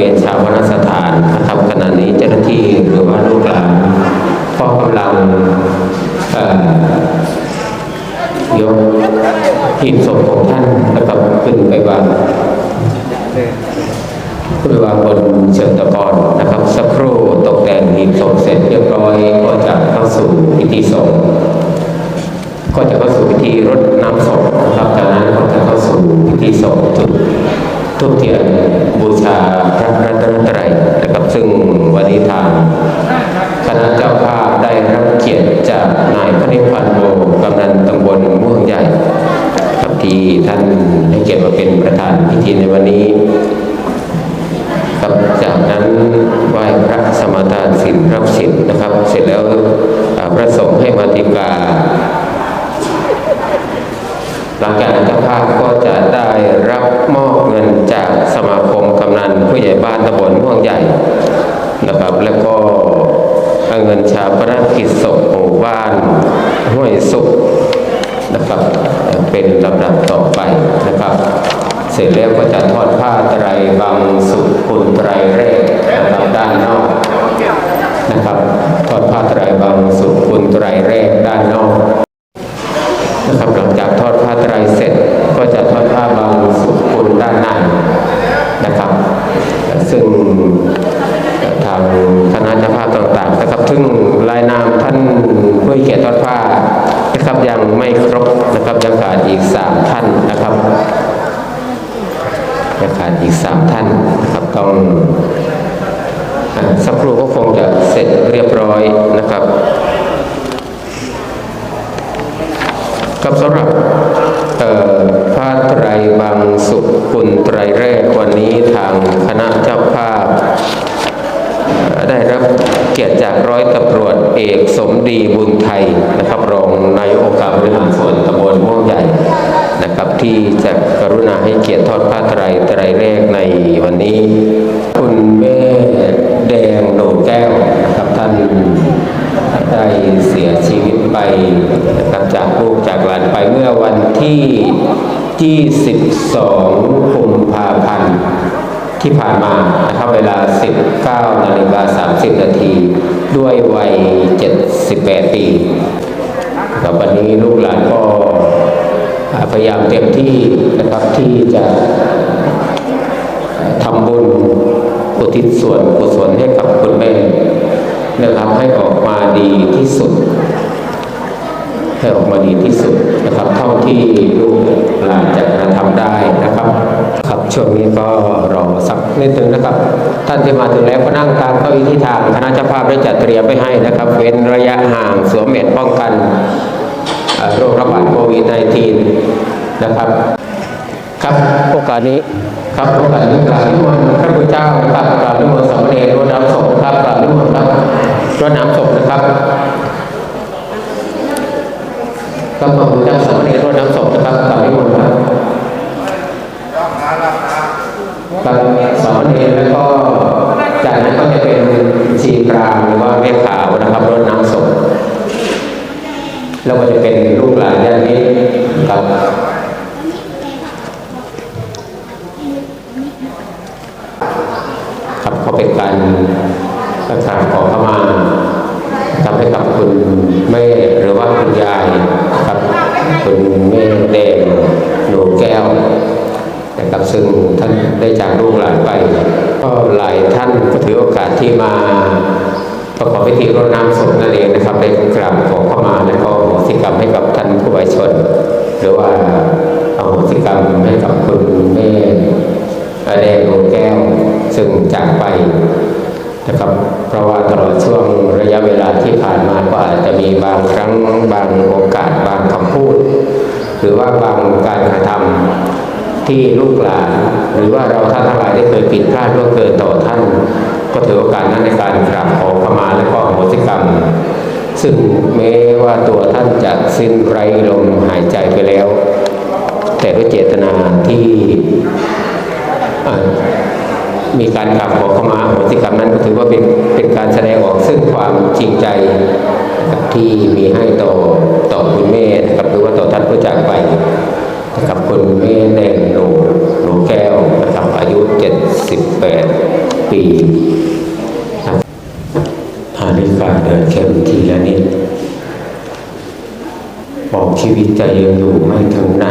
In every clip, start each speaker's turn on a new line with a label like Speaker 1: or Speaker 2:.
Speaker 1: วณชาวพนสถานนะครับขณะนี้เจ้าหน้าที่หรือว่าลูกหลานก็กำลังเอ่อยกหีบศพของท่านนะครับขึ้นไปวางขึ้นไปวางบนเชิงตะกอนนะครับ สักครู่ตกแต่งหีบศพเสร็จเรียบร้อยก็จะเข้าสู่พิธีสงก็จะเข้าสู่พิธีรดน้ำศพนะครับจากนั้นก็จะเข้าสู่พิธีศพจุด ทุกเทียนบูชาพระรัตนตรัยนะครับซึ่งวันนี้ทางคณะเจ้าภาพได้รับเกียรติจากนายพระนิพพันธ์โมกำนันตำบลม่วงใหญ่ครับที่ท่านให้เกียรติมาเป็นประธานพิธีในวันนี้ครับจากนั้นไหว้พระสมทานศีลรับศีลนะครับ เสร็จแล้วพระสงฆ์ให้มาติกาหลังจากนั้นเจ้าภาพก็จะได้ งินจากสมาคมกำนันผู้ใหญ่บ้านตำบลม่วงใหญ่นะครับ แล้วก็เงินชาปนกิจศพหมู่บ้านห้วยสุขนะครับเป็นลำดับต่อไปนะครับ เสร็จแล้วก็จะทอดผ้าไตรบางสุขุนไตรแรกนะครับด้านนอกนะครับ ทอดผ้าไตรบางสุขุนไตรแรกด้านนอก ซึ่ง เมื่อวันที่ 22 กุมภาพันธ์ที่ผ่านมานะครับเวลา 19นาฬิกา30 นาที ด้วยวัย 78 ปีครับวันนี้ลูกหลานก็พยายามเต็มที่นะครับที่จะทำบุญอุทิศส่วนกุศลให้กับคุณแม่นะครับให้ออกมาดีที่สุด ให้ออกมาดีที่สุดนะครับ เท่าที่ลูกหลานจะกรทำได้นะครับ ครับช่วงนี้ก็รอสักนิดนึงนะครับ ท่านที่มาถึงแล้วก็นั่งตามเก้าอี้ที่ทางคณะเจ้าภาพได้จัดเตรียมไว้ให้นะครับ เว้นระยะห่างสวมเม็ดป้องกันโรคระบาดโควิด -19 นะครับ ครับโอกาสนี้ครับโอกาสนี้กราบนิมนต์พระพุทธเจ้านะครับกราบนิมนต์สามเณรรดน้ำศพครับกราบนิมนต์ครับรดน้ำศพนะครับ ก็ขอบคุณทธเจ้าสามเณรรดน้ำศพนะครับกราบนิมนต์ครับครับสามเณรแล้วก็จากนั้นก็จะเป็นชีกลางหรือว่าแม่ขาวนะครับรดน้ำศพแล้วก็จะเป็นลูกหลานญาติมิตรครับครับ ซึ่งท่านได้จากลูกหลานไป ก็หลายท่านก็ถือโอกาสที่มาประกอบพิธีรดน้ำศพนั่นเองนะครับได้กราบขอเข้ามาและก็อโหสิกรรมให้กับท่านผู้บริชน หรือว่าอโหสิกรรมให้กับคุณแม่แดงดวงแก้วซึ่งจากไปนะครับเพราะว่าตลอดช่วงระยะเวลาที่ผ่านมาก็อาจจะมีบางครั้งบางโอกาสบางคำพูด หรือว่าบางการกระทำ ที่ลูกหลาน หรือว่าเราท่านทั้งหลายได้เคยผิดพลาดล่วงเกินต่อท่าน ก็ถือโอกาสนั้นในการกราบขอขมาและก็อโหสิกรรม ซึ่งแม้ว่าตัวท่านจะสิ้นไร้ลมหายใจไปแล้ว แต่ด้วยเจตนาที่มีการกราบขอขมาโหสิกรรมนั้นก็ถือว่าเป็นเป็นการแสดงออกซึ่งความจริงใจที่มีให้ต่อต่อคุณแม่นะครับหรือว่าต่อท่านผู้จากไปนะครับคุณแม่แดง 78 ปีครับนาฬิกาเดินเข็มทีละนิด บอกชีวิตจะยังอยู่ไม่ถึงไหน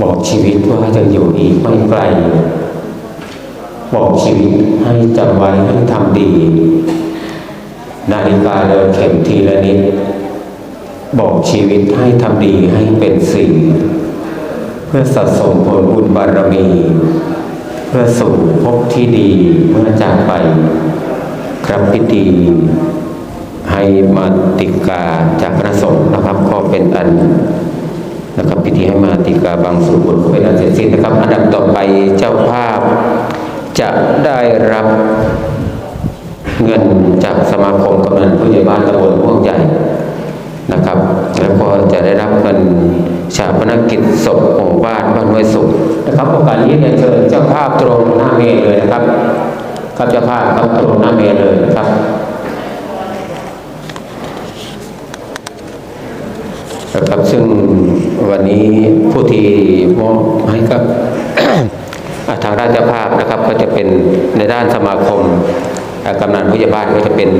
Speaker 1: บอกชีวิตว่าจะอยู่อีกไม่ไกล บอกชีวิตให้จำไว้ให้ทำดี นาฬิกาเดินเข็มทีละนิด บอกชีวิตให้ทำดีให้เป็นสิ่ง พื่อสะสมผลบุญบารมี เพื่อสู่ภพที่ดีเมื่อจากไป ครับพิธีให้มาติกาจากพระสงฆ์นะครับ ก็เป็นอันนะครับพิธีให้มาติกาบางสุบุตรเป็นอันเสร็จสิ้นนะครับ อันดับต่อไปเจ้าภาพจะได้รับเงินจากสมาคมกำนันผู้ใหญ่บ้านตำบลม่วงใหญ่นะครับ แล้วก็จะได้รับเงินชาปนกิจศพหมู่บ้านบ้านห้วยสุขนะครับโอกาสนี้เรียเชิญเจ้าภาพตรงหน้าเมนเลยนะครับครับเจ้าภาพครับตรงหน้าเมนเลยนะครับนะครับซึ่งวันนี้ผู้ที่มอบให้กับทางราชภาพนะครับก็จะเป็นในด้านสมาคมกำนันผู้ใหญ่บ้านก็จะเป็น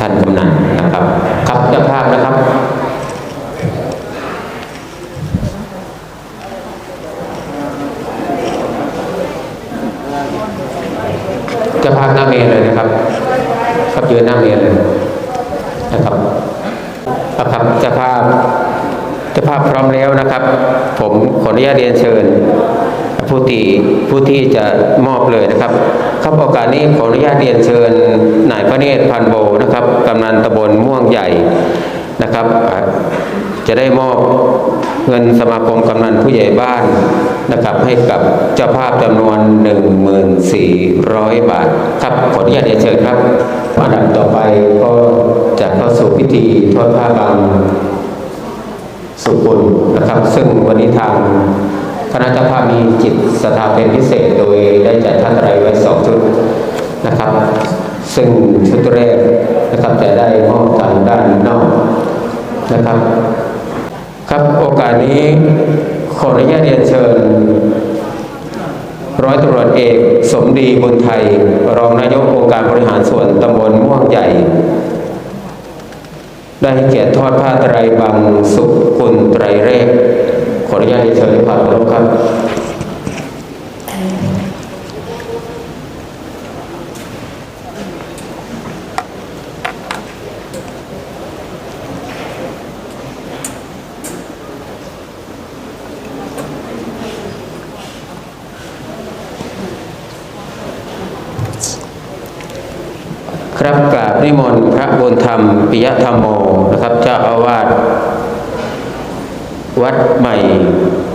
Speaker 1: ท่านกำนันนะครับ ครับเจ้าภาพนะครับ จ้าภาพหน้าเมนเลยนะครับครับยืนหน้าเมนเลยนะครับครับครับจ้าภาพจ้าภาพพร้อมแล้วนะครับ ผมขออนุญาตเรียนเชิญผู้ที่ผู้ที่จะมอบเลยนะครับ ครับโอกาสนี้ขออนุญาตเรียนเชิญนายพระเนตรพันโบนะครับกำนันตำบลม่วงใหญ่นะครับ จะได้มอบ เงินสมาคมกำนันผู้ใหญ่บ้านนะครับให้กับเจ้าภาพจำนวน 1,400 บาทครับขออนุญาตเรียนเชิญครับอันดับต่อไปก็จะเข้าสู่พิธีทอดผ้าบางสุขุลนะครับ ซึ่งวันนี้ทางคณะเจ้าภาพมีจิตสถาเป็นพิเศษโดยได้จัดท่านไรไว้สองชุดนะครับ ซึ่งชุดแรกนะครับจะได้มอบทางด้านนอกนะครับ ครับโอกาสนี้ขออนุญาตเรียนเชิญ ร้อยตำรวจเอกสมดีบุญไทย รองนายกองค์การบริหารส่วนตำบลม่วงใหญ่ ได้เกียรติทอดผ้าไตรบังสุกุลไตรเรกขออนุญาตเรียนเชิญผ่านรครับกราบนิม นต์พระบุญธรรมปิยธรรมโมนะครับเจ้าอาวาสวัดใหม่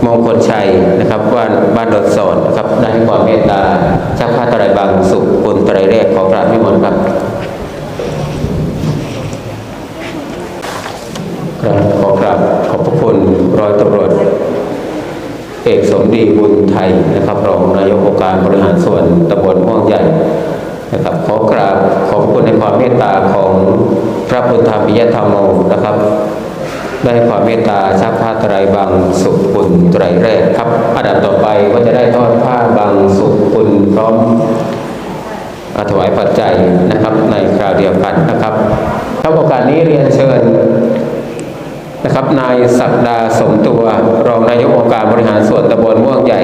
Speaker 1: มงคลชัยนะครับบ้านบ้านดอนสอนนะครับได้ให้ความเมตตาชักผ้าตรายบังสุขบุญไตรเรกขอกราบนิมนต์ครับครับขอกราบขอบพระคุณร้อยตำรวจเอกสมดีบุญไทยนะครับรองนายกองค์การบริหารส่วนตำบลม่วงใหญ่ นะครับขอกราบขอบคุณในความเมตตาของพระพุทธปิยธรรมโมนะครับ ได้ความเมตตาชักผ้าไตรบังสุขุลไตรแรกครับอันดับต่อไปก็จะได้ทอดผ้าบังสุขุลพร้อมอถวายปัจจัยนะครับ ในคราวเดียวกันนะครับครับโอกาสนี้เรียนเชิญนะครับนายศักดาสมตัว รองนายกองค์การบริหารส่วนตำบลม่วงใหญ่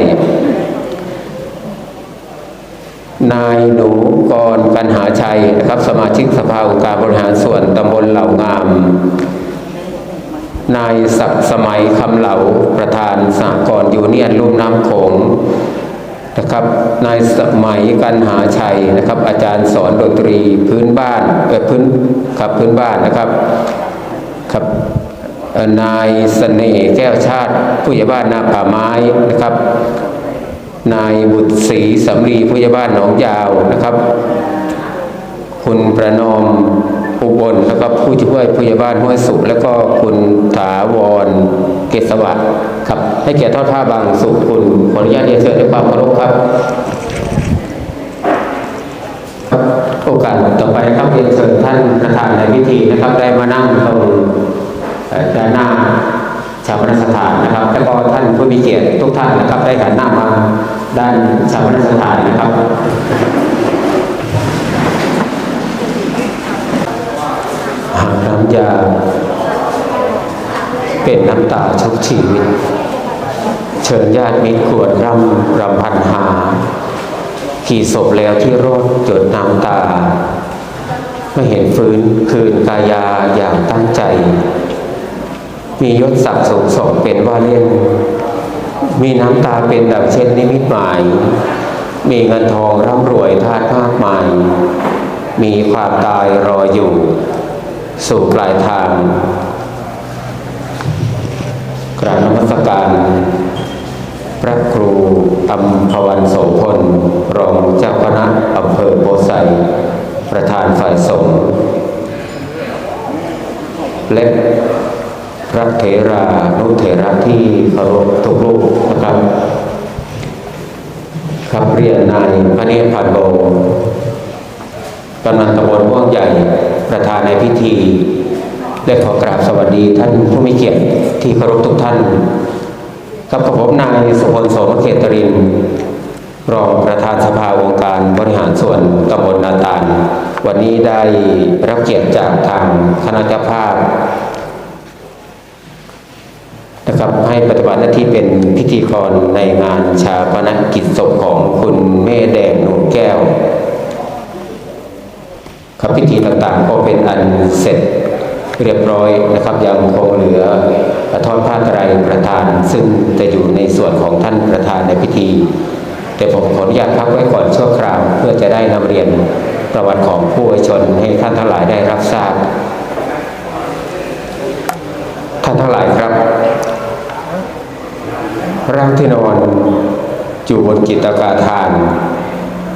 Speaker 1: นายหนูกรกันหาชัยนะครับ สมาชิกสภาองค์การบริหารส่วนตำบลเหล่างาม นายศักดิ์สมัยคำเหลาประธานสหกรณ์ยูเนียนลุ่มน้ำโขงนะครับนายสมัยกันหาชัยนะครับ อาจารย์สอนดนตรีพื้นบ้านเออพื้นครับพื้นบ้านนะครับครับนายเสน่ห์แก้วชาติผู้ใหญ่บ้านนาป่าไม้นะครับ นายบุตรศรีสำลีผู้ใหญ่บ้านหนองยาวนะครับ คุณประนอมอุบลแล้วก็ผู้ช่วยผู้ใหญ่บ้านห้วยสุแล้วก็คุณถาวรเกษวัตครับ ให้เกียรติทอดผ้าบางสุคุณขออนุญาตเรียนเชิญด้วยความเคารพครับครับโอกาสต่อไปครับเรียนเชิญท่านประธานในพิธีนะครับได้มานั่งตรงด้านหน้าชาวปนสถานนะครับ แล้วก็ท่านผู้มีเกียรติทุกท่านนะครับได้หันหน้ามา ด้านชาวนสถานนะครับหากน้ำยา เป็นน้ำตาชุบชีวิต เชิญญาติมิตรควรร่ำรำพันหาขี่ศพแล้วที่รอดจดน้ำตา ไม่เห็นฟื้นคืนกายาอย่างตั้งใจ มียศศักดิ์สูงส่งเป็นว่าเล่น มีน้ำตาเป็นดังเช่นนิมิตหมาย มีเงินทองร่ำรวยทาสมากมาย มีความตายรออยู่ สู่ปลายทาง กราบนมัสการ พระครูอัมพวันโสพล รองเจ้าคณะอำเภอโพไซประธานฝ่ายสงฆ์และ ระเถรานุเถระที่เคารพทุกรูปนะครับครับเรียนนายพระเนพันโบกำนันตำบลม่วงใหญ่ ประธานในพิธีและขอกราบสวัสดีท่านผู้มีเกียรติที่เคารพทุกท่านกับกับผมนายสุพลโสมเขตรินทร์รองประธานสภาองค์การบริหารส่วนตำบลนาตาล วันนี้ได้รับเกียรติจากทางคณะเจ้าภาพ นะครับให้ปฏิบัติหน้าที่เป็นพิธีกรในงานชาปนกิจศพของคุณแม่แดงหนูแก้วครับพิธีต่างๆก็เป็นอันเสร็จเรียบร้อยนะครับ ยังคงเหลือทอดผ้าไตรประธาน ซึ่งจะอยู่ในส่วนของท่านประธานในพิธี แต่ผมขออนุญาตพักไว้ก่อนชั่วคราว เพื่อจะได้นำเรียนประวัติของผู้อวยชนให้ท่านทั้งหลายได้รับทราบ ท่านทั้งหลายครับ ร่างที่นอน อยู่บนกิตกาทาน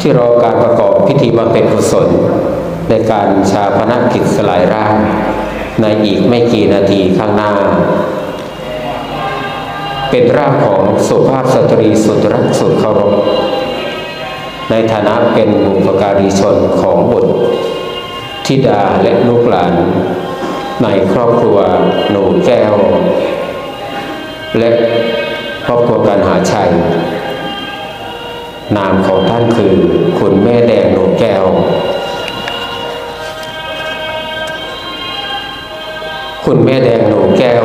Speaker 1: ที่รอการประกอบพิธีบำเพ็ญกุศล ในการชาพนกิจสลายร่าง ในอีกไม่กี่นาทีข้างหน้า เป็นร่างของสุภาพสตรีสุดรักสุดเคารพในฐานะเป็นบุพการีชนของบุตรธิดาและลูกหลาน ในครอบครัวหนูแก้ว และครอบครัวการหาชัย นามของท่านคือ คุณแม่แดงหนูแก้ว คุณแม่แดงหนูแก้ว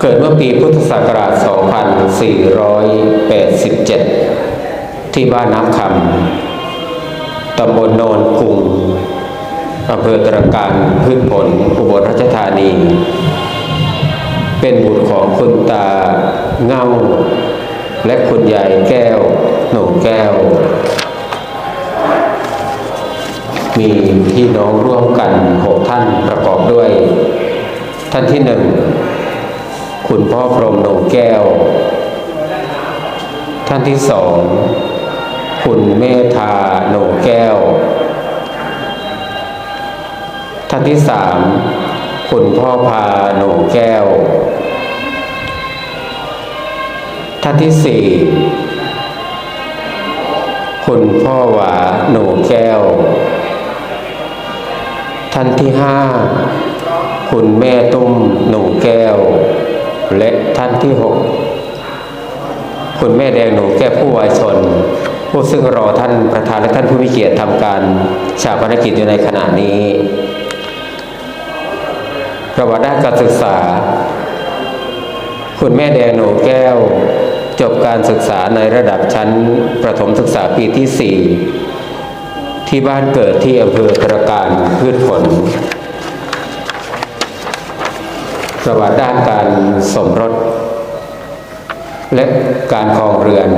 Speaker 1: เกิดเมื่อปีพุทธศักราช 2487 ที่บ้านน้ำคำตำบลโนนกรุงอำเภอตระการพืชผลอุบลราชธานี เป็นบุตรของคุณตาเง่า และคุณยายแก้ว หนูแก้ว มีพี่น้องร่วมกันหกท่านประกอบด้วย ท่านที่หนึ่งคุณพ่อพรหมหนูแก้ว ท่านที่สองคุณเมธาหนูแก้ว ท่านที่สามคุณพ่อพาหนูแก้ว ท่านที่สี่คุณพ่อหวาหนูแก้ว ท่านที่ห้าคุณแม่ตุ้มหนูแก้ว และท่านที่หกคุณแม่แดงหนูแก้วผู้วายชน ผู้ซึ่งรอท่านประธานและท่านผู้มีเกียรติทำการชาปนกิจอยู่ในขณะนี้ประวัติด้านการศึกษา คุณแม่แดงหนูแก้ว จบการศึกษาในระดับชั้นประถมศึกษาปีที่ 4 ที่บ้านเกิดที่อำเภอตระการพืชผล ประวัติด้านการสมรส และการครองเรือน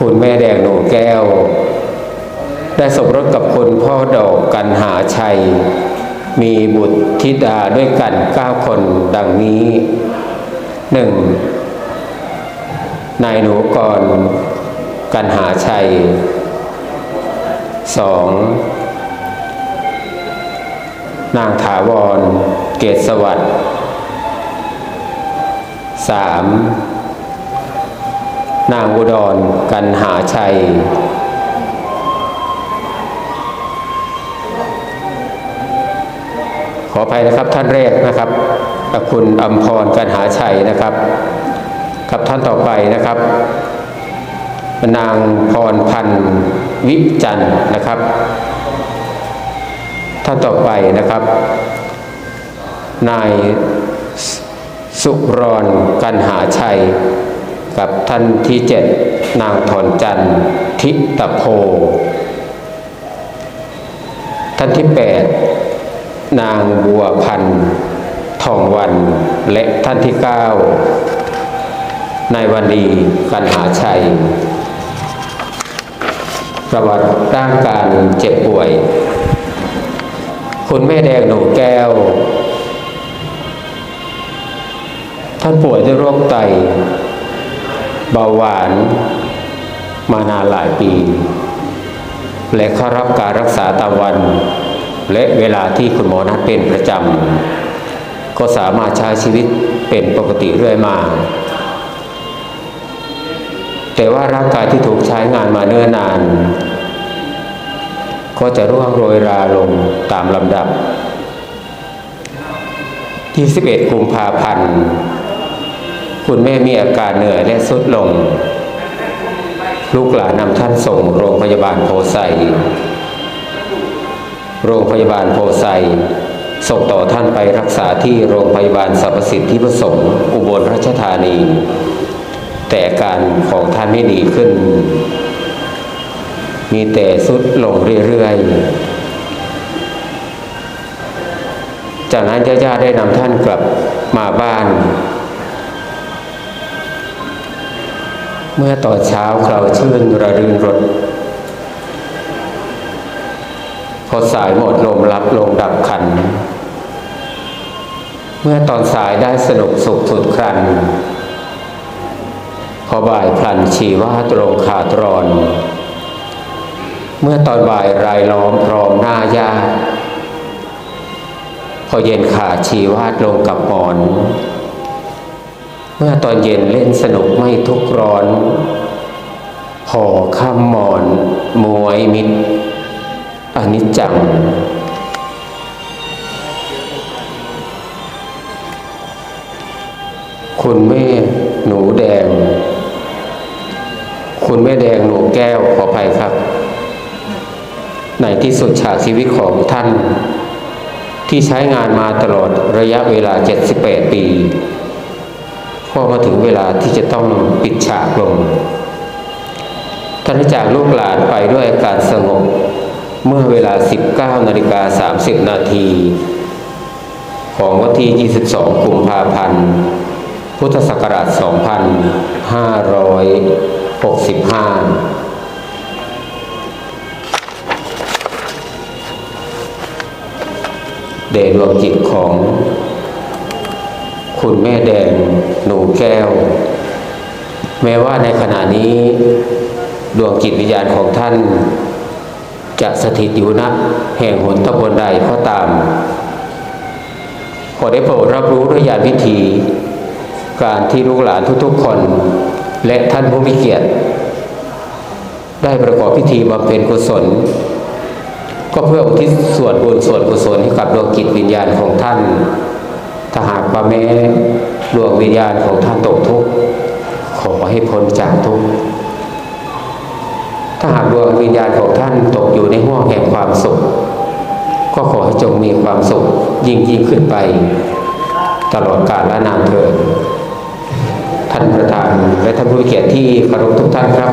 Speaker 1: คุณแม่แดงหนูแก้ว ได้สมรสกับคุณพ่อดอกกันหาชัย มีบุตรธิดาด้วยกันเก้าคนดังนี้ หนึ่งนายหนูกรกันหาชัยสองนางถาวร เกศสวัสดิ์สามนางอุดรกันหาชัยขออภัยนะครับท่านแรกนะครับ คุณอัมพรกันหาชัยนะครับครับท่านต่อไปนะครับนางพรพันธ์วิจันทร์นะครับ ท่านต่อไปนะครับ นายสุรนกันหาชัย กับท่านที่เจ็ดนางถอนจันทริตโพ ท่านที่แปดนางบัวพันธ์ องวันและท่านที่เก้านายวันดีกันหาชัย ประวัติด้านการเจ็บป่วย คุณแม่แดงหนูแก้ว ท่านป่วยด้วยโรคไต เบาหวาน มานานหลายปี และเข้ารับการรักษาตามวัน และเวลาที่คุณหมอนัดเป็นประจำ ก็สามารถใช้ชีวิตเป็นปกติเรื่อยมา แต่ว่าร่างกายที่ถูกใช้งานมาเนิ่นนาน ก็จะร่วงโรยราลงตามลำดับ ที่ 11กุมภาพันธ์คุณแม่มีอาการเหนื่อยและสุดลง ลูกหลานนำท่านส่งโรงพยาบาลโพไซโรงพยาบาลโพไซ ส่งต่อท่านไปรักษาที่โรงพยาบาลสรรพสิทธิประสงค์อุบลราชธานี แต่การของท่านไม่ดีขึ้น มีแต่สุดลงเรื่อยๆ จากนั้นญาติได้นำท่านกลับมาบ้าน เมื่อตอนเช้าเราชื่นระรื่นรถ พอสายหมดลมรับลงดับขัน เมื่อตอนสายได้สนุกสุขสุดครัน พอบ่ายพลันชีว่าตรงขาดรอน เมื่อตอนบ่ายรายล้อมพร้อมหน้าญาติพอเย็นขาดชีวาดลงกับหมอน เมื่อตอนเย็นเล่นสนุกไม่ทุกร้อนห่อข้ามหมอนมวยมิตร อนิจจัง คุณแม่หนูแดง คุณแม่แดงหนูแก้วขออภัยครับ ในที่สุดฉากชีวิตของท่าน ที่ใช้งานมาตลอดระยะเวลา 78 ปีก็มาถึงเวลาที่จะต้องปิดฉากลงท่านจากลูกหลานไปด้วยอาการสงบ เมื่อเวลา 19นาฬิกา30 นาที ของวันที่ 22 กุมภาพันธ์ พุทธศักราช 2565เดชดวงจิตของ คุณแม่แดงหนูแก้ว แม้ว่าในขณะนี้ ดวงจิตวิญญาณของท่าน จะสถิตอยู่ณแห่งหนตำบลใดก็ตาม ขอได้โปรดรับรู้ด้วยญาณวิธี การที่ลูกหลานทุกๆคน และท่านผู้มีเกียรติ ได้ประกอบพิธีบำเพ็ญกุศล ก็เพื่ออุทิศส่วนบุญส่วนกุศลให้กับดวงจิตวิญญาณของท่าน ถ้าหากว่าแม้ดวงวิญญาณของท่านตกทุกข์ขอให้พ้นจากทุกข์าหากดวงวิญญาณของท่านตกอยู่ในห้วงแห่งความสุข ก็ขอให้จงมีความสุขยิ่งยิ่งขึ้นไป ตลอดกาลและนานเถิดท่านประธานและท่านผู้เกียรติที่เคารพทุกท่านครับ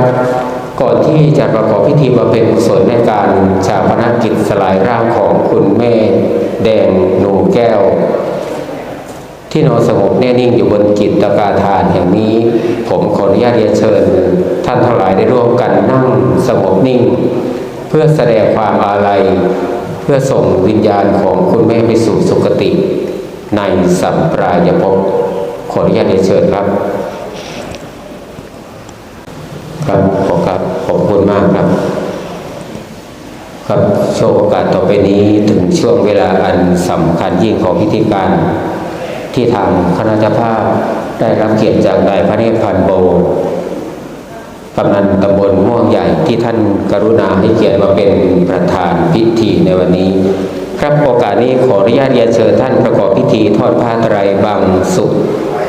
Speaker 1: ก่อนที่จะประกอบพิธีบำเพ็ญกุศลในการชาปนกิจสลายร่างของคุณแม่แดงหนูแก้ว ที่นอนสงบแน่นิ่งอยู่บนจิจตกาธานแห่งนี้ ผมขออนุญาตเรียนเชิญ ท่านทั้งหลายได้ร่วมกันนั่งสงบนิ่ง เพื่อแสดงความอาลัย เพื่อส่งวิญญาณของคุณแม่ไปสู่สุคติ ในสัมปรายภพขออนุญาตเรียนเชิญครับ ครับขอครับขอบคุณมากครับ ครับช่วงโอกาสต่อไปนี้ถึงช่วงเวลาอันสำคัญยิ่งของพิธีการที่ทางคณะเจ้าภาพได้รับเกียรติจากนายพระเนตรพันโบ กำนันตำบลม่วงใหญ่ที่ท่านกรุณาให้เกียรติมาเป็นประธานพิธีในวันนี้ ครับโอกาสนี้ขออนุญาตเรียนเชิญท่านประกอบพิธีทอดผ้าไตรบางสุข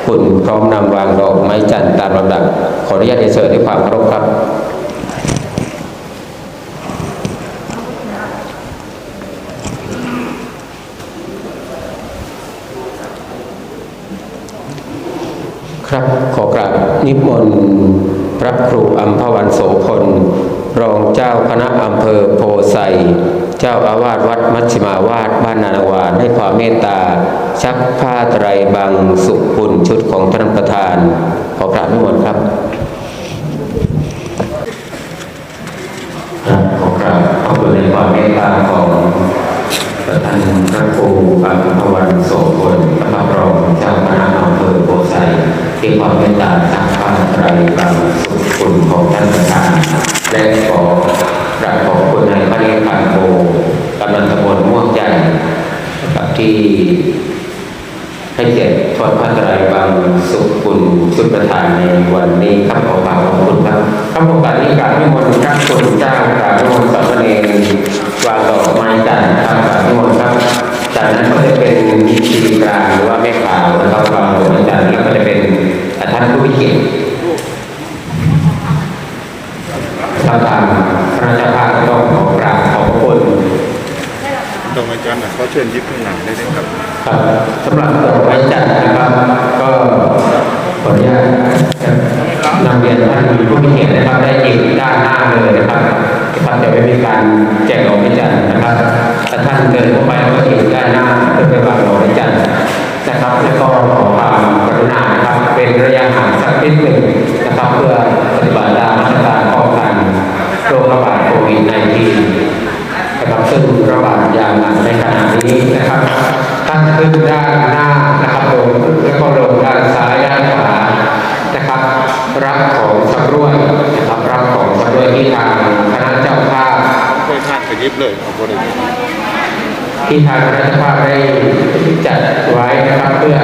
Speaker 1: คุณพร้อมนำวางดอกไม้จันทร์ตามลำดับขออนุญาตเรียนเชิญด้วยความเคารพครับครับขอกราบนิมนต์ พระครูอัมพวันโสพล รองเจ้าคณะอำเภอโพไซเจ้าอาวาสวัดมัชฌิมาวาสบ้านนานาวานให้ความเมตตา ชักผ้าไตรบังสุขุนชุดของท่านประธาน ขอกราบนิมนต์ครับครับขอกราบขอบคุณในความเมตตาของประธานพระครูอัมพวันโสพลพระรองเจ้าคณะอำเภอโพไซที่ความเมตตาสักผ้า ไตรบังสุขุนของท่านประธานและขอกราบขอบคุณในพระเนตรโพกำนันตำบลม่วงใหญ่นะครับที่ให้เกียรติทอดผ้าไตรบางสุขุนชุดประธานในวันนี้ครับขอกราขอบคุณครับครับโอกาสนี้กราบนิมนต์ครับคุณเจ้ากราบนิมนต์สามเณรวางดอกไม้จันทร์ครับกราบนิมนต์ครับจากนั้นก็จะเป็นชีกลางหรือว่าแม่ขาวนะครับวางดอกไม้จันทร์แล้วก็จะเป็นท่านผู้พิจิตร ครับทางพระเจ้าภาพก็ต้องขอกราบขอบพระคุณ
Speaker 2: ดอกไม้จันทร์น่ะเขาเชิญยิบข้างหลังได้ไหมครับ
Speaker 1: ครับสำหรับดอกไม้จันทร์นะครับ ก็ขออนุญาตนำเรียนท่านผู้มีเกียรตินะครับได้ยิงด้านหน้าเลยนะครับนะครับจะไม่มีการแจกดอกไม้จันทร์นะครับถ้าท่านเดินเข้าไปแล้วก็ยิงด้านหน้าเพื่อไปวางดอกไม้จันทร์นะครับ แล้วก็ขอความกรุณานะครับเป็นระยะห่างสักนิดหนึ่งนะครับเพื่อปฏิบัติตามมาตรการป้องกัน โรคระบาดโควิด -19 นะครับซึ่งระบาดอย่างหนักในขณะนี้นะครับท่านขึ้นด้านหน้านะครับลงแล้วก็ลงด้านซ้ายด้านขวานะครับ รับของสำรวยนะครับรับของสำรวยที่ทางคณะเจ้าภาพ
Speaker 2: ค่อยคาดไปยิบเลยเอาบริเวณ
Speaker 1: ที่ทางคณะเจ้าภาพได้จัดไว้นะครับเพื่อ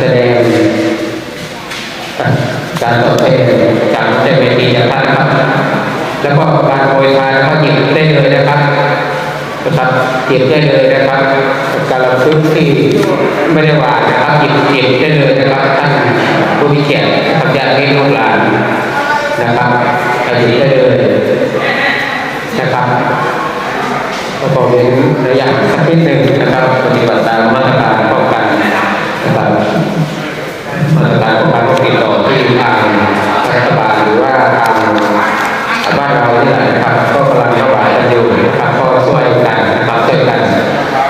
Speaker 1: แสดงการตอบแทนจากเจ้าเวทีจากท่านนะครับ แล้วก็การโปรยทานก็หยิบได้เลยนะครับนะครับหยิบได้เลยนะครับการรับชุดที่ไม่ได้หวานนะครับหยิบหยิบได้เลยนะครับท่านผู้มีเกียรติทำญาติพี่ลูกหลานนะครับหยิบได้เลยนะครับก็ขอเว้นระยะสักนิดหนึ่งนะครับปฏิบัติตามมาตรการป้องกันนะครับมาตรการป้องกันโรคติดต่อที่ทางรัฐบาลหรือว่าทาง บ้านเรานี่แหนะครับก็กำลังระบาดกันอยู่นะครับ ก็ช่วยกันนะครับช่วยกัน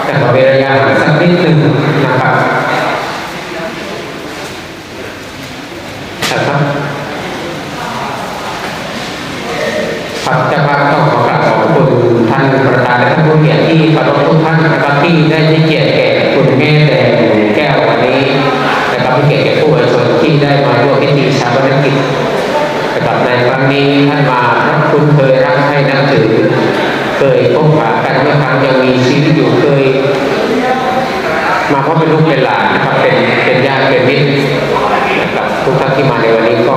Speaker 1: แต่ขอเว้นระยะสักนิดหนึ่งนะครับนะครับ ครับเจ้าภาพต้องขอกราบขอบคุณท่านประธานและท่านผู้เกียรติที่เคารพทุกท่านนะครับที่ได้ให้เกียรติแก่คุณแม่แดงแก้ววันนี้นะครับให้เกียรติแก่ผู้บริสุทธิ์ที่ได้มาร่วมพิธีชาปนกิจนะครับในครั้งนี้ท่านมารักคุณเคยรักให้นับถือ เคยพบปะกันเมื่อครั้งยังมีชีวิตอยู่เคย มาเพราะเป็นลูกเป็นหลานนะครับเป็นเป็นญาติเป็นมิตรนะครับทุกท่านที่มาในวันนี้ก็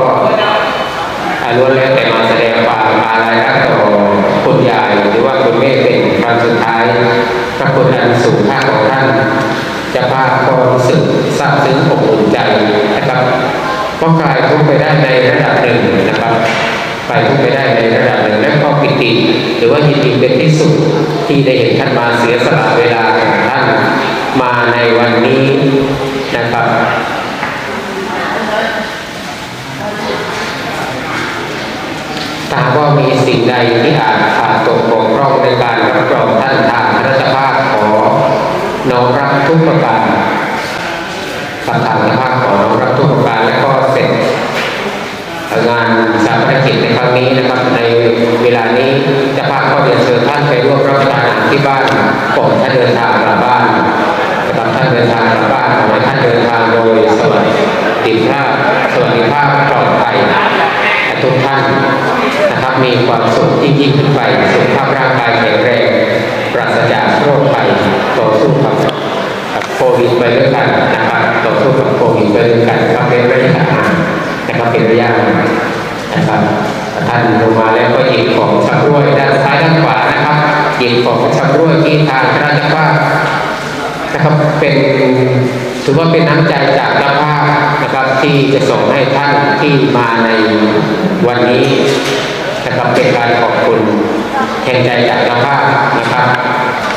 Speaker 1: อาล้วนแล้วแต่มาแสดงความอาลัยรักต่อคุณยายหรือว่าคุณแม่เป็นครั้งสุดท้ายพระคุณอัน สูงค่าของท่านจะภาพก็รู้สึกซาบซึ้งอบอุ่นใจนะครับก็กลายทุกไปได้ในระดับหนึ่งนะครับกลายทุกไปได้ในระดับหนึ่งและก็ปิติ หรือว่ายินดีเป็นที่สุดที่ได้เห็นท่านมาเสียสละเวลาของท่านมาในวันนี้นะครับถ้าว่ามีสิ่งใดที่อาจขาดตกบกพร่องในการรับรองท่านทางคณะภาพ น้อมรับทุกประการทางทางคณะภาพขอน้อมรับทุกประการและก็เสร็จงานชาปนกิจในครั้งนี้นะครับ ในเวลานี้จะภาพก็เรียนเชิญท่านไปร่วมรับประทานอาหารที่บ้านก่อนท่านเดินทางกลับบ้านนะครับท่านเดินทางกลับบ้านขอให้ท่านเดินทางโดยสวัสดิภาพสวัสดิภาพปลอดภัยทุกท่านนะครับมีความสุขยิ่งยิ่งขึ้นไปสุขภาพร่างกายแข็งแรง ปราศจากโรคภัยต่อสู้กับโควิดไปด้วยกันนะครับต่อสู้กับโควิดไปด้วยกันนะครับเป็นระยะห่างนะครับเป็นระยะห่างนะครับท่านลงมาแล้วก็หยิบของชำร่วยด้านซ้ายด้านขวานะครับหยิบของชำร่วยที่ทางคณะเจ้าภานะครับเป็นถือว่าเป็นน้ำใจจากเจ้าภาพที่จะส่งให้ท่านที่มาในวันนี้นะครับเป็นการขอบคุณ แทงใจจากเจ้าภาพนะครับ